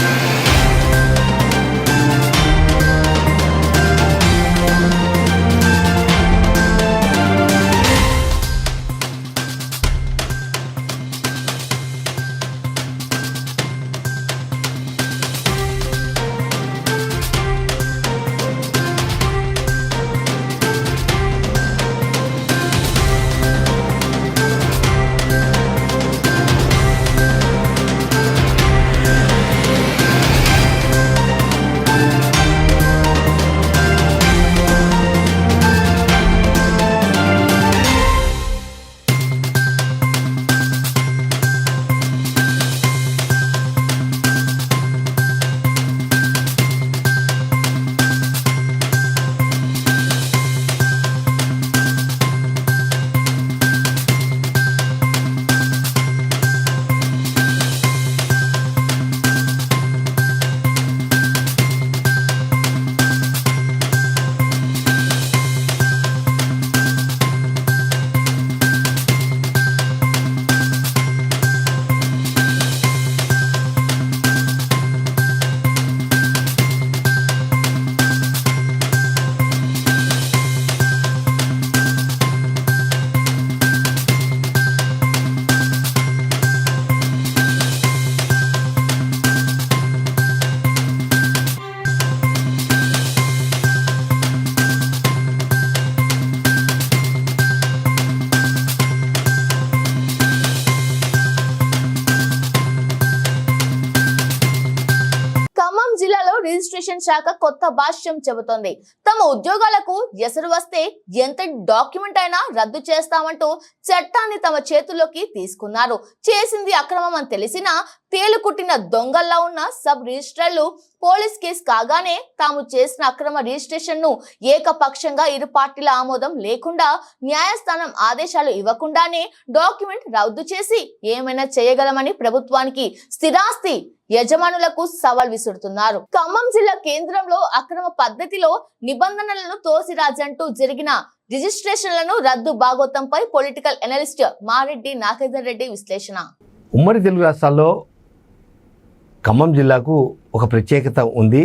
ఖమ్మం భాష్యం చెబుతోంది. తమ ఉద్యోగాలకు ఎసరు వస్తే ఎంత డాక్యుమెంట్ అయినా రద్దు చేస్తామంటూ చట్టాన్ని తమ చేతుల్లోకి తీసుకున్నారు. చేసింది అక్రమం అని తెలిసినా తేలుకుట్టిన దొంగల్లా ఉన్న సబ్ రిజిస్ట్రార్లు పోలీస్ కేసు కాగానే తాము చేసిన అక్రమ రిజిస్ట్రేషన్ను ఏకపక్షంగా ఇరు పార్టీల ఆమోదం లేకుండా న్యాయస్థానం ఆదేశాలు ఇవ్వకుండానే డాక్యుమెంట్ రద్దు చేసి ఏమైనా చేయగలమని ప్రభుత్వానికి స్థిరాస్తి యజమానులకు సవాల్ విసురుతున్నారు. ఖమ్మం జిల్లా కేంద్రంలో అక్రమ పద్ధతిలో నిబంధనలను తోసిరాజంటూ జరిగిన రిజిస్ట్రేషన్లను రద్దు భాగోతంపై పొలిటికల్ ఎనలిస్ట్ మారెడ్డి నాగేందర్ రెడ్డి విశ్లేషణ. ఉమ్మడి తెలుగు రాష్ట్రాల్లో ఖమ్మం జిల్లాకు ఒక ప్రత్యేకత ఉంది.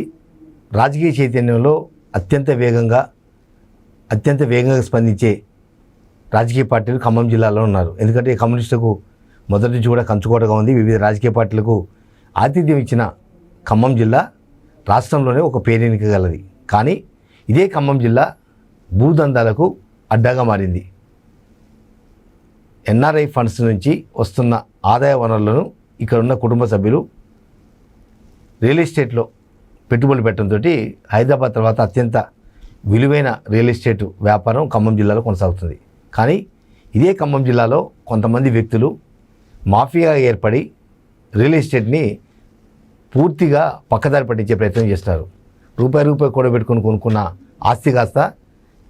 రాజకీయ చైతన్యంలో అత్యంత వేగంగా అత్యంత వేగంగా స్పందించే రాజకీయ పార్టీలు ఖమ్మం జిల్లాలో ఉన్నారు. ఎందుకంటే కమ్యూనిస్టులకు మొదటి నుంచి కూడా కంచుకోటగా ఉంది. వివిధ రాజకీయ పార్టీలకు ఆతిథ్యం ఇచ్చిన ఖమ్మం జిల్లా రాష్ట్రంలోనే ఒక పేరెనిక గలది కానీ ఇదే ఖమ్మం జిల్లా భూదందాలకు అడ్డాగా మారింది. ఎన్ఆర్ఐ ఫండ్స్ నుంచి వస్తున్న ఆదాయ వనరులను ఇక్కడ ఉన్న కుటుంబ సభ్యులు రియల్ ఎస్టేట్లో పెట్టుబడులు పెట్టడంతో హైదరాబాద్ తర్వాత అత్యంత విలువైన రియల్ ఎస్టేట్ వ్యాపారం ఖమ్మం జిల్లాలో కొనసాగుతుంది. కానీ ఇదే ఖమ్మం జిల్లాలో కొంతమంది వ్యక్తులు మాఫియా ఏర్పడి రియల్ ఎస్టేట్ని పూర్తిగా పక్కదారి పట్టించే ప్రయత్నం చేస్తారు. రూపాయి రూపాయి కూడబెట్టుకొని కొనుక్కున్న ఆస్తి కాస్త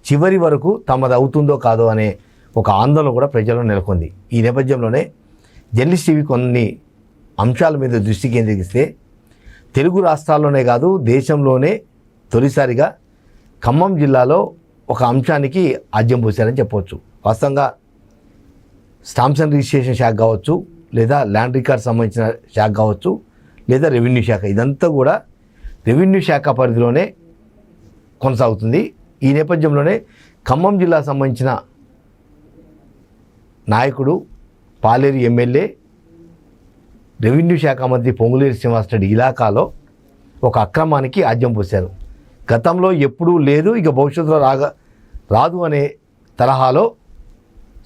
చివరి వరకు తమది అవుతుందో కాదో అనే ఒక ఆందోళన కూడా ప్రజల్లో నెలకొంది. ఈ నేపథ్యంలోనే జర్నలిస్ట్ టీవీ కొన్ని అంశాల మీద దృష్టి కేంద్రీకరిస్తే తెలుగు రాష్ట్రాల్లోనే కాదు దేశంలోనే తొలిసారిగా ఖమ్మం జిల్లాలో ఒక అంశానికి ఆద్యం పోశారని చెప్పవచ్చు వాస్తవంగా స్టాంప్స్ అండ్ రిజిస్ట్రేషన్ శాఖ కావచ్చు లేదా ల్యాండ్ రికార్డ్ సంబంధించిన శాఖ కావచ్చు లేదా రెవెన్యూ శాఖ. ఇదంతా కూడా రెవెన్యూ శాఖ పరిధిలోనే కొనసాగుతుంది. ఈ నేపథ్యంలోనే ఖమ్మం జిల్లా సంబంధించిన నాయకుడు పాలేరు ఎమ్మెల్యే రెవెన్యూ శాఖ మంత్రి పొంగులేరు శ్రీనివాసరెడ్డి ఇలాకాలో ఒక అక్రమానికి ఆద్యం పోశారు. గతంలో ఎప్పుడూ లేదు ఇక భవిష్యత్తులో రాగ రాదు అనే తరహాలో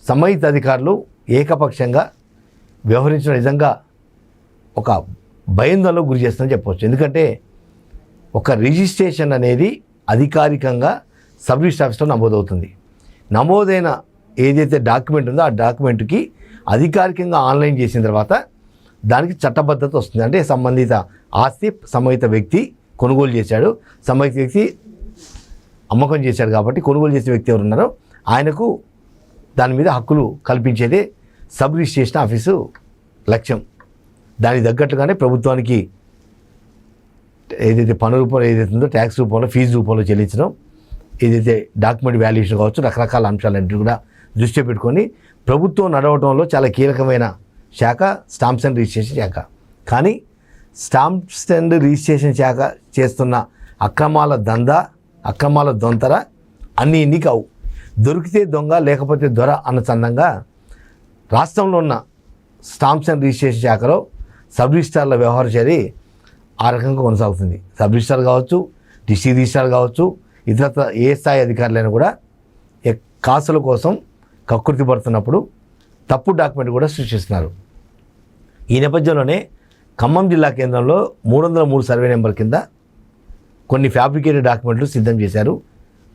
సంబంధిత అధికారులు ఏకపక్షంగా వ్యవహరించిన నిజంగా ఒక భయందనలో గురి చేస్తుందని చెప్పవచ్చు ఎందుకంటే ఒక రిజిస్ట్రేషన్ అనేది అధికారికంగా సబ్ రిజిస్టర్ ఆఫీస్లో నమోదవుతుంది. నమోదైన ఏదైతే డాక్యుమెంట్ ఉందో ఆ డాక్యుమెంట్కి అధికారికంగా ఆన్లైన్ చేసిన తర్వాత దానికి చట్టబద్ధత వస్తుంది. అంటే సంబంధిత ఆస్తి సంబంధిత వ్యక్తి కొనుగోలు చేశాడు. సంబంధిత వ్యక్తి అమ్మకం చేశాడు కాబట్టి కొనుగోలు చేసే వ్యక్తి ఎవరు ఉన్నారో ఆయనకు దాని మీద హక్కులు కల్పించేదే సబ్ రిజిస్ట్రేషన్ ఆఫీసు లక్ష్యం. దానికి తగ్గట్టుగానే ప్రభుత్వానికి ఏదైతే పన్ను రూపంలో ఏదైతే ఉందో ట్యాక్స్ రూపంలో ఫీజు రూపంలో చెల్లించడం ఏదైతే డాక్యుమెంట్ వాల్యుయేషన్ కావచ్చు రకరకాల అంశాలన్నింటినీ కూడా దృష్టి పెట్టుకొని ప్రభుత్వం నడవడంలో చాలా కీలకమైన శాఖ స్టాంప్స్ అండ్ రిజిస్ట్రేషన్ శాఖ. కానీ స్టాంప్స్ అండ్ రిజిస్ట్రేషన్ శాఖ చేస్తున్న అక్రమాల దందా అక్రమాల దొంతర అన్నీ ఇన్ని కావు. దొరికితే దొంగ లేకపోతే దొర అన్న చందంగా రాష్ట్రంలో ఉన్న స్టాంప్స్ అండ్ రిజిస్ట్రేషన్ శాఖలో సబ్ రిజిస్టార్ల వ్యవహార చర్య ఆ రకంగా కొనసాగుతుంది. సబ్ రిజిస్టార్ కావచ్చు డిస్ట్రిక్ట్ రిజిస్టార్ కావచ్చు ఇతర ఏ స్థాయి అధికారులైనా కూడా కాసుల కోసం కకృతి పడుతున్నప్పుడు తప్పు డాక్యుమెంట్ కూడా సృష్టిస్తున్నారు. ఈ నేపథ్యంలోనే ఖమ్మం జిల్లా కేంద్రంలో మూడు వందల మూడు సర్వే నెంబర్ కింద కొన్ని ఫ్యాబ్రికేటెడ్ డాక్యుమెంట్లు సిద్ధం చేశారు.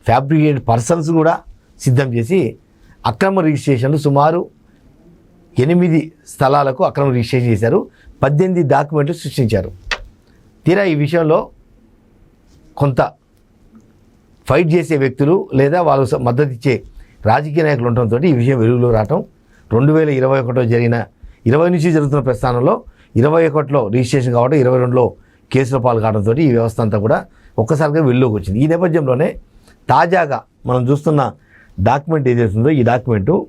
ఫ్యాబ్రికేటెడ్ పర్సన్స్ కూడా సిద్ధం చేసి అక్రమ రిజిస్ట్రేషన్లు సుమారు ఎనిమిది స్థలాలకు అక్రమ రిజిస్ట్రేషన్ చేశారు. పద్దెనిమిది డాక్యుమెంట్లు సృష్టించారు. తీరా ఈ విషయంలో కొంత ఫైట్ చేసే వ్యక్తులు లేదా వాళ్ళు స- మద్దతు ఇచ్చే రాజకీయ నాయకులు ఉండటంతో ఈ విషయం వెలుగులో రావటం. రెండు వేల ఇరవై ఒకటో జరిగిన ఇరవై నుంచి జరుగుతున్న ప్రస్థానంలో ఇరవై ఒకటిలో రిజిస్ట్రేషన్ కావడం ఇరవై రెండులో కేసులో పాలు కావడంతో ఈ వ్యవస్థ అంతా కూడా ఒక్కసారిగా వెలుగులోకి వచ్చింది. ఈ నేపథ్యంలోనే తాజాగా మనం చూస్తున్న డాక్యుమెంట్ ఏదైతుందో ఈ డాక్యుమెంటు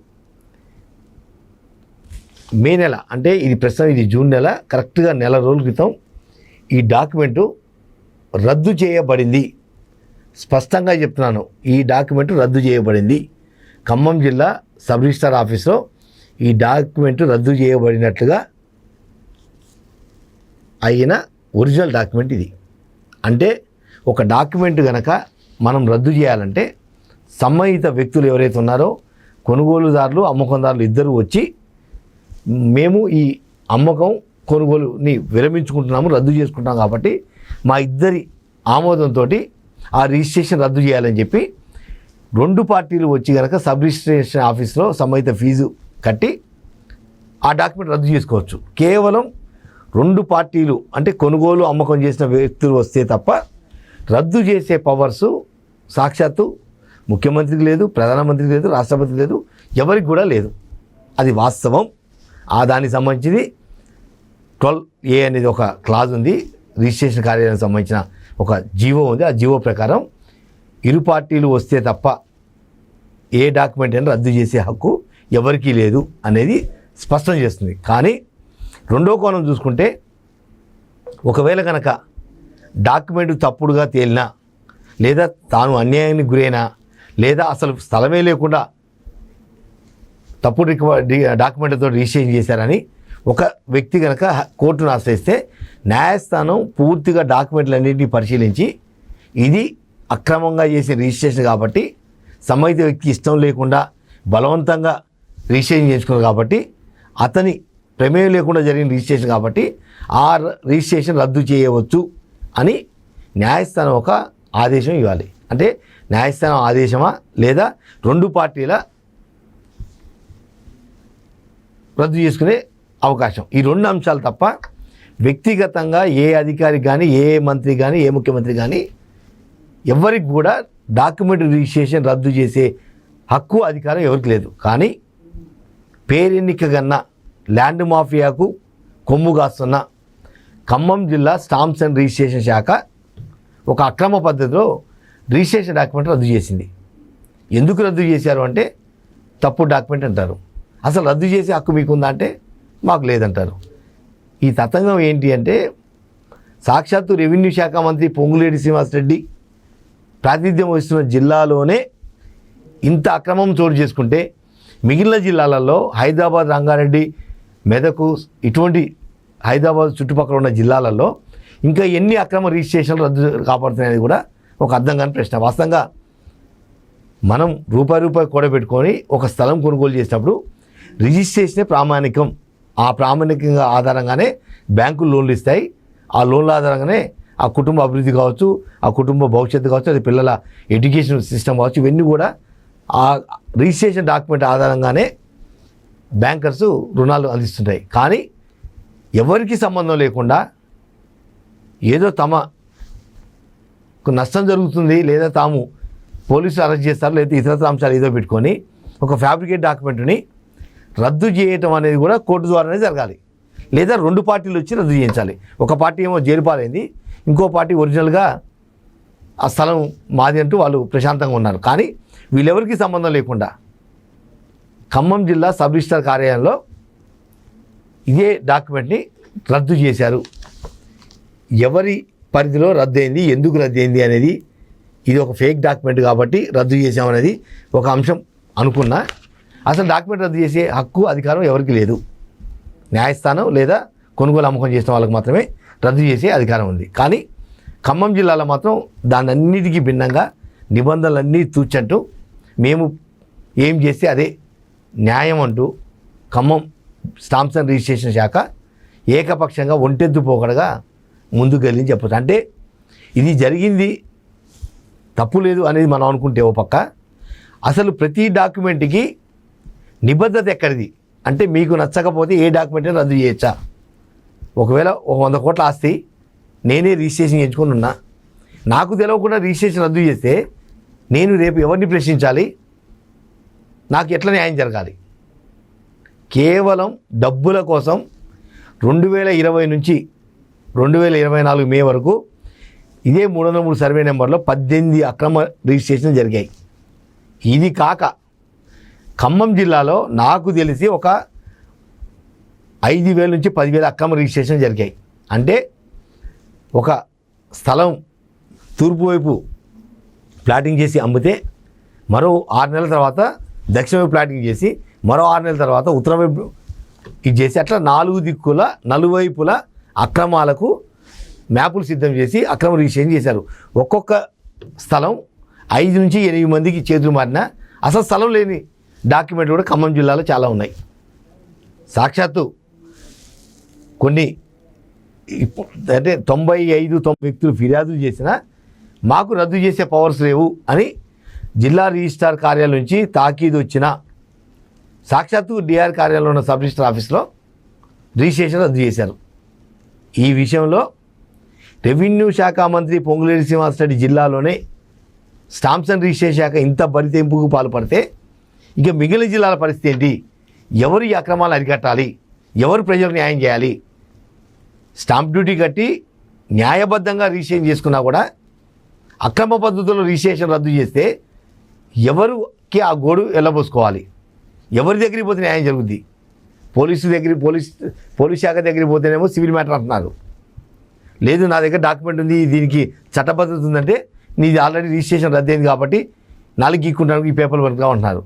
మే నెల అంటే ఇది ప్రస్తుతం ఇది జూన్ నెల కరెక్ట్గా నెల రోజుల క్రితం ఈ డాక్యుమెంటు రద్దు చేయబడింది. స్పష్టంగా చెప్తున్నాను ఈ డాక్యుమెంట్ రద్దు చేయబడింది. ఖమ్మం జిల్లా సబ్ రిజిస్టార్ ఆఫీస్లో ఈ డాక్యుమెంట్ రద్దు చేయబడినట్లుగా అయిన ఒరిజినల్ డాక్యుమెంట్ ఇది. అంటే ఒక డాక్యుమెంట్ కనుక మనం రద్దు చేయాలంటే సంబంధిత వ్యక్తులు ఎవరైతే ఉన్నారో కొనుగోలుదారులు అమ్మకందారులు ఇద్దరు వచ్చి మేము ఈ అమ్మకం కొనుగోలుని విరమించుకుంటున్నాము రద్దు చేసుకుంటున్నాం కాబట్టి మా ఇద్దరి ఆమోదంతో ఆ రిజిస్ట్రేషన్ రద్దు చేయాలని చెప్పి రెండు పార్టీలు వచ్చి కనుక సబ్ రిజిస్ట్రేషన్ ఆఫీస్లో సంబంధిత ఫీజు కట్టి ఆ డాక్యుమెంట్ రద్దు చేసుకోవచ్చు. కేవలం రెండు పార్టీలు అంటే కొనుగోలు అమ్మకం చేసిన వ్యక్తులు వస్తే తప్ప రద్దు చేసే పవర్సు సాక్షాత్తు ముఖ్యమంత్రికి లేదు ప్రధానమంత్రికి లేదు రాష్ట్రపతికి లేదు ఎవరికి కూడా లేదు. అది వాస్తవం. ఆ దానికి సంబంధించింది ట్వెల్వ్ ఏ అనేది ఒక క్లాజ్ ఉంది. రిజిస్ట్రేషన్ కార్యాలయానికి సంబంధించిన ఒక జీవో ఉంది. ఆ జీవో ప్రకారం ఇరు పార్టీలు వస్తే తప్ప ఏ డాక్యుమెంట్ అయినా రద్దు చేసే హక్కు ఎవరికీ లేదు అనేది స్పష్టం చేస్తుంది. కానీ రెండో కోణం చూసుకుంటే ఒకవేళ కనుక డాక్యుమెంట్ తప్పుడుగా తేలినా లేదా తాను అన్యాయానికి గురైనా లేదా అసలు స్థలమే లేకుండా తప్పుడు రికవ- డి- రిజిస్ట్రేషన్ చేశారని ఒక వ్యక్తి కనుక కోర్టును ఆశ్రయిస్తే న్యాయస్థానం పూర్తిగా డాక్యుమెంట్లన్నింటినీ పరిశీలించి ఇది అక్రమంగా చేసే రిజిస్ట్రేషన్ కాబట్టి సంబంధిత వ్యక్తి ఇష్టం లేకుండా బలవంతంగా రిజిస్ట్రేషన్ చేసుకున్నారు కాబట్టి అతని ప్రమేయం లేకుండా జరిగిన రిజిస్ట్రేషన్ కాబట్టి ఆ ర- రిజిస్ట్రేషన్ రద్దు చేయవచ్చు అని న్యాయస్థానం ఒక ఆదేశం ఇవ్వాలి. అంటే న్యాయస్థానం ఆదేశమా లేదా రెండు పార్టీల రద్దు చేసుకునే అవకాశం. ఈ రెండు అంశాలు తప్ప వ్యక్తిగతంగా ఏ అధికారి కానీ ఏ మంత్రి కానీ ఏ ముఖ్యమంత్రి కానీ ఎవరికి కూడా డాక్యుమెంట్ రిజిస్ట్రేషన్ రద్దు చేసే హక్కు అధికారం ఎవరికి లేదు. కానీ పేరెన్నిక కన్నా ల్యాండ్ మాఫియాకు కొమ్ము కాస్తున్న ఖమ్మం జిల్లా స్టాంప్స్ అండ్ రిజిస్ట్రేషన్ శాఖ ఒక అక్రమ పద్ధతిలో రిజిస్ట్రేషన్ డాక్యుమెంట్ రద్దు చేసింది. ఎందుకు రద్దు చేశారు అంటే తప్పు డాక్యుమెంట్ అంటారు. అసలు రద్దు చేసే హక్కు మీకుందా అంటే మాకు లేదంటారు. ఈ తతంగం ఏంటి అంటే సాక్షాత్తు రెవెన్యూ శాఖ మంత్రి పొంగులేటి శ్రీనివాసరెడ్డి ప్రాతినిధ్యం వహిస్తున్న జిల్లాలోనే ఇంత అక్రమం చోటు చేసుకుంటే మిగిలిన జిల్లాలలో హైదరాబాద్ రంగారెడ్డి మెదకు ఇటువంటి హైదరాబాద్ చుట్టుపక్కల ఉన్న జిల్లాలలో ఇంకా ఎన్ని అక్రమ రిజిస్ట్రేషన్లు రద్దు కాపాడుతున్నాయని కూడా ఒక అర్థం కాని ప్రశ్న. వాస్తవంగా మనం రూపాయి రూపాయి కూడబెట్టుకొని ఒక స్థలం కొనుగోలు చేసినప్పుడు రిజిస్ట్రేషనే ప్రామాణికం. ఆ ప్రామాణికంగా ఆధారంగానే బ్యాంకులు లోన్లు ఇస్తాయి. ఆ లోన్ల ఆధారంగానే ఆ కుటుంబ అభివృద్ధి కావచ్చు ఆ కుటుంబ భవిష్యత్తు కావచ్చు అది పిల్లల ఎడ్యుకేషన్ సిస్టమ్ కావచ్చు ఇవన్నీ కూడా ఆ రిజిస్ట్రేషన్ డాక్యుమెంట్ ఆధారంగానే బ్యాంకర్స్ రుణాలు అందిస్తుంటాయి. కానీ ఎవరికి సంబంధం లేకుండా ఏదో తమ నష్టం జరుగుతుంది లేదా తాము పోలీసులు అరెస్ట్ చేస్తారు లేదా ఇతరత్ర అంశాలు ఏదో పెట్టుకొని ఒక ఫ్యాబ్రికేట్ డాక్యుమెంట్ని రద్దు చేయటం అనేది కూడా కోర్టు ద్వారానే జరగాలి. లేదా రెండు పార్టీలు వచ్చి రద్దు చేయించాలి. ఒక పార్టీ ఏమో జైలు పాలైంది ఇంకో పార్టీ ఒరిజినల్గా ఆ స్థలం మాది అంటూ వాళ్ళు ప్రశాంతంగా ఉన్నారు. కానీ వీళ్ళెవరికి సంబంధం లేకుండా ఖమ్మం జిల్లా సబ్ రిజిస్టర్ కార్యాలయంలో ఇదే డాక్యుమెంట్ని రద్దు చేశారు. ఎవరి పరిధిలో రద్దు అయింది ఎందుకు రద్దు అయింది అనేది ఇది ఒక ఫేక్ డాక్యుమెంట్ కాబట్టి రద్దు చేసామనేది ఒక అంశం అనుకున్నా అసలు డాక్యుమెంట్ రద్దు చేసే హక్కు అధికారం ఎవరికి లేదు. న్యాయస్థానం లేదా కొనుగోలు అమ్మకం చేసిన వాళ్ళకి మాత్రమే రద్దు చేసే అధికారం ఉంది. కానీ ఖమ్మం జిల్లాలో మాత్రం దాని అన్నిటికీ భిన్నంగా నిబంధనలన్నీ తూచంటూ మేము ఏం చేస్తే అదే న్యాయం అంటూ ఖమ్మం స్టాంప్స్ అండ్ రిజిస్ట్రేషన్ శాఖ ఏకపక్షంగా ఒంటెద్దు పోకడగా ముందుకు వెళ్ళి చెప్పచ్చు. అంటే ఇది జరిగింది తప్పు లేదు అనేది మనం అనుకుంటే ఓ పక్క. అసలు ప్రతి డాక్యుమెంట్కి నిబద్ధత ఎక్కడిది? అంటే మీకు నచ్చకపోతే ఏ డాక్యుమెంట్ రద్దు చేయొచ్చా? ఒకవేళ ఒక వంద కోట్ల ఆస్తి నేనే రిజిస్ట్రేషన్ ఎంచుకుని ఉన్నా నాకు తెలియకుండా రిజిస్ట్రేషన్ రద్దు చేస్తే నేను రేపు ఎవరిని ప్రశ్నించాలి? నాకు ఎట్లా న్యాయం జరగాలి? కేవలం డబ్బుల కోసం రెండు వేల ఇరవై నుంచి రెండు వేల ఇరవై నాలుగు మే వరకు ఇదే మూడు వందల మూడు సర్వే నెంబర్లో పద్దెనిమిది అక్రమ రిజిస్ట్రేషన్ జరిగాయి. ఇది కాక ఖమ్మం జిల్లాలో నాకు తెలిసి ఒక ఐదు వేల నుంచి పదివేల అక్రమ రిజిస్ట్రేషన్ జరిగాయి. అంటే ఒక స్థలం తూర్పు వైపు ప్లాటింగ్ చేసి అమ్మితే మరో ఆరు నెలల తర్వాత దక్షిణ వైపు ప్లాటింగ్ చేసి మరో ఆరు నెలల తర్వాత ఉత్తర వైపు ఇది చేసి అట్లా నాలుగు దిక్కుల నలువైపుల అక్రమాలకు మ్యాపులు సిద్ధం చేసి అక్రమ రిజిస్ట్రేషన్ చేశారు. ఒక్కొక్క స్థలం ఐదు నుంచి ఎనిమిది మందికి చేతులు మారిన అసలు స్థలం లేని డాక్యుమెంట్లు కూడా ఖమ్మం జిల్లాలో చాలా ఉన్నాయి. సాక్షాత్తు కొన్ని అంటే తొంభై ఐదు తొంభై వ్యక్తులు ఫిర్యాదులు చేసినా మాకు రద్దు చేసే పవర్స్ లేవు అని జిల్లా రిజిస్ట్రార్ కార్యాలయం నుంచి తాకీదు వచ్చిన సాక్షాత్తు డిఆర్ కార్యాలయంలో ఉన్న సబ్ రిజిస్టర్ ఆఫీస్లో రిజిస్ట్రేషన్ రద్దు చేశారు. ఈ విషయంలో రెవెన్యూ శాఖ మంత్రి పొంగులేటి శ్రీనివాసరెడ్డి జిల్లాలోనే స్టాంప్స్ అండ్ రిజిస్ట్రేషన్ శాఖ ఇంత బరితెంపుకు పాల్పడితే ఇక మిగిలిన జిల్లాల పరిస్థితి ఏంటి? ఎవరు ఈ అక్రమాలు అరికట్టాలి? ఎవరు ప్రజలకు న్యాయం చేయాలి? స్టాంప్ డ్యూటీ కట్టి న్యాయబద్ధంగా రిజిస్ట్రేషన్ చేసుకున్నా కూడా అక్రమ పద్ధతుల్లో రిజిస్ట్రేషన్ రద్దు చేస్తే ఎవరికి ఆ గోడు వెళ్ళబోసుకోవాలి ఎవరి దగ్గరికి పోతే న్యాయం జరుగుద్ది? పోలీసు దగ్గర పోలీస్ పోలీస్ శాఖ దగ్గరికి పోతేనేమో సివిల్ మ్యాటర్ అంటున్నారు. లేదు నా దగ్గర డాక్యుమెంట్ ఉంది దీనికి చట్టబద్ధత ఉందంటే నీది ఆల్రెడీ రిజిస్ట్రేషన్ రద్దయింది కాబట్టి నాలుగు గీక్కుంటానికి ఈ పేపర్ వర్క్గా ఉంటున్నారు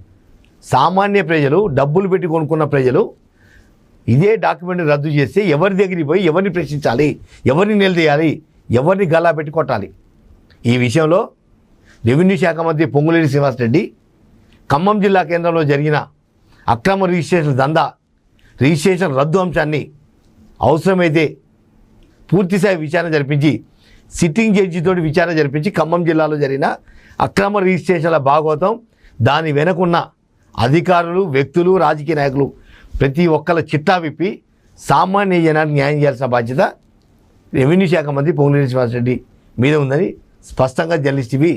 సామాన్య ప్రజలు డబ్బులు పెట్టి కొనుక్కున్న ప్రజలు ఇదే డాక్యుమెంట్ రద్దు చేస్తే ఎవరి దగ్గరికి పోయి ఎవరిని ప్రశ్నించాలి? ఎవరిని నిలదీయాలి ఎవరిని గల్లా పెట్టి కొట్టాలి? ఈ విషయంలో రెవెన్యూ శాఖ మంత్రి పొంగులేటి శ్రీనివాసరెడ్డి ఖమ్మం జిల్లా కేంద్రంలో జరిగిన అక్రమ రిజిస్ట్రేషన్ దందా రిజిస్ట్రేషన్ రద్దు అంశాన్ని అవసరమైతే పూర్తిస్థాయి విచారణ జరిపించి సిట్టింగ్ జడ్జితో విచారణ జరిపించి ఖమ్మం జిల్లాలో జరిగిన అక్రమ రిజిస్ట్రేషన్ల భాగవతం దాని వెనకున్న అధికారులు వ్యక్తులు రాజకీయ నాయకులు ప్రతి ఒక్కళ్ళ చిట్టా విప్పి సామాన్య జనానికి న్యాయం చేయాల్సిన బాధ్యత రెవెన్యూ శాఖ మంత్రి పొంగులేటి శ్రీనివాసరెడ్డి మీద ఉందని స్పష్టంగా జర్నలిస్ట్ టీవీ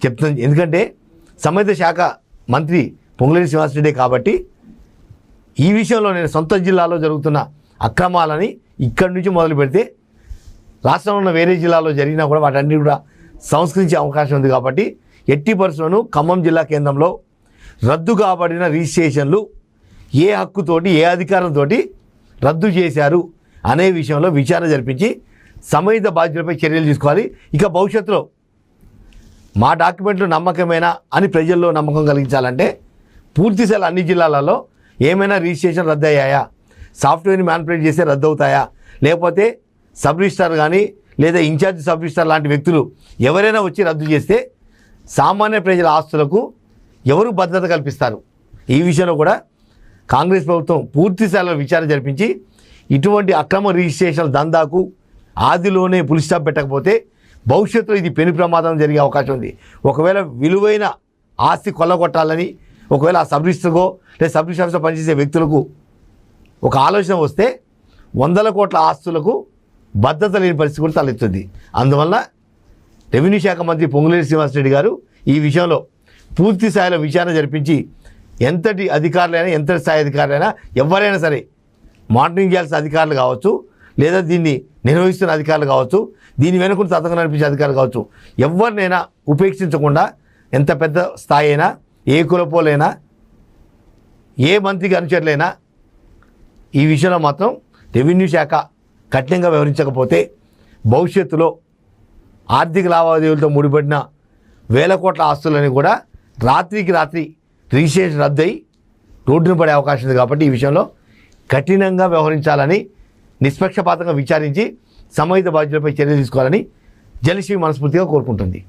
చెప్తుంది ఎందుకంటే సంబంధిత శాఖ మంత్రి పొంగులేని శ్రీనివాసరెడ్డి కాబట్టి ఈ విషయంలో నేను సొంత జిల్లాలో జరుగుతున్న అక్రమాలని ఇక్కడి నుంచి మొదలు పెడితే రాష్ట్రంలో ఉన్న వేరే జిల్లాలో జరిగినా కూడా వాటన్ని కూడా సంస్కరించే అవకాశం ఉంది కాబట్టి ఎట్టి పరిశ్రమను ఖమ్మం జిల్లా కేంద్రంలో రద్దు కాబడిన రిజిస్ట్రేషన్లు ఏ హక్కుతోటి ఏ అధికారంతో రద్దు చేశారు అనే విషయంలో విచారణ జరిపించి సంబంధిత బాధ్యులపై చర్యలు తీసుకోవాలి. ఇక భవిష్యత్తులో మా డాక్యుమెంట్లు నమ్మకమేనా అని ప్రజల్లో నమ్మకం కలిగించాలంటే పూర్తిస్థాయి అన్ని జిల్లాలలో ఏమైనా రిజిస్ట్రేషన్ రద్దు అయ్యాయా సాఫ్ట్వేర్ని మ్యానిపులేట్ చేస్తే రద్దు అవుతాయా లేకపోతే సబ్ రిజిస్టార్ కానీ లేదా ఇన్ఛార్జ్ సబ్ రిజిస్టార్ లాంటి వ్యక్తులు ఎవరైనా వచ్చి రద్దు చేస్తే సామాన్య ప్రజల ఆస్తులకు ఎవరు భద్రత కల్పిస్తారు? ఈ విషయంలో కూడా కాంగ్రెస్ ప్రభుత్వం పూర్తిస్థాయిలో విచారణ జరిపించి ఇటువంటి అక్రమ రిజిస్ట్రేషన్ల దందాకు ఆదిలోనే పులి స్టాప్ పెట్టకపోతే భవిష్యత్తులో ఇది పెను ప్రమాదం జరిగే అవకాశం ఉంది. ఒకవేళ విలువైన ఆస్తి కొల్లగొట్టాలని ఒకవేళ ఆ సబ్ రిజిస్టర్కో లేదా సబ్ రిజిస్టర్ పనిచేసే వ్యక్తులకు ఒక ఆలోచన వస్తే వందల కోట్ల ఆస్తులకు భద్రత లేని పరిస్థితి కూడా తలెత్తుంది. అందువల్ల రెవెన్యూ శాఖ మంత్రి పొంగులేటి శ్రీనివాసరెడ్డి గారు ఈ విషయంలో పూర్తి స్థాయిలో విచారణ జరిపించి ఎంతటి అధికారులైనా ఎంతటి స్థాయి అధికారులైనా ఎవరైనా సరే మానిటరింగ్ చేయాల్సిన అధికారులు కావచ్చు లేదా దీన్ని నిర్వహిస్తున్న అధికారులు కావచ్చు దీని వెనుకను తతంగం నడిపించే అధికారులు కావచ్చు ఎవరినైనా ఉపేక్షించకుండా ఎంత పెద్ద స్థాయి అయినా ఏ కులపోలైనా ఏ మంత్రికి అనుచరులైనా ఈ విషయంలో మాత్రం రెవెన్యూ శాఖ కఠినంగా వ్యవహరించకపోతే భవిష్యత్తులో ఆర్థిక లావాదేవీలతో ముడిపడిన వేల కోట్ల ఆస్తులని కూడా రాత్రికి రాత్రి రిజిస్ట్రేషన్ రద్దయి రోడ్డున పడే అవకాశం ఉంది కాబట్టి ఈ విషయంలో కఠినంగా వ్యవహరించాలని నిష్పక్షపాతంగా విచారించి సంబంధిత బాధ్యులపై చర్య తీసుకోవాలని జలశ్రీ మనస్ఫూర్తిగా కోరుకుంటుంది.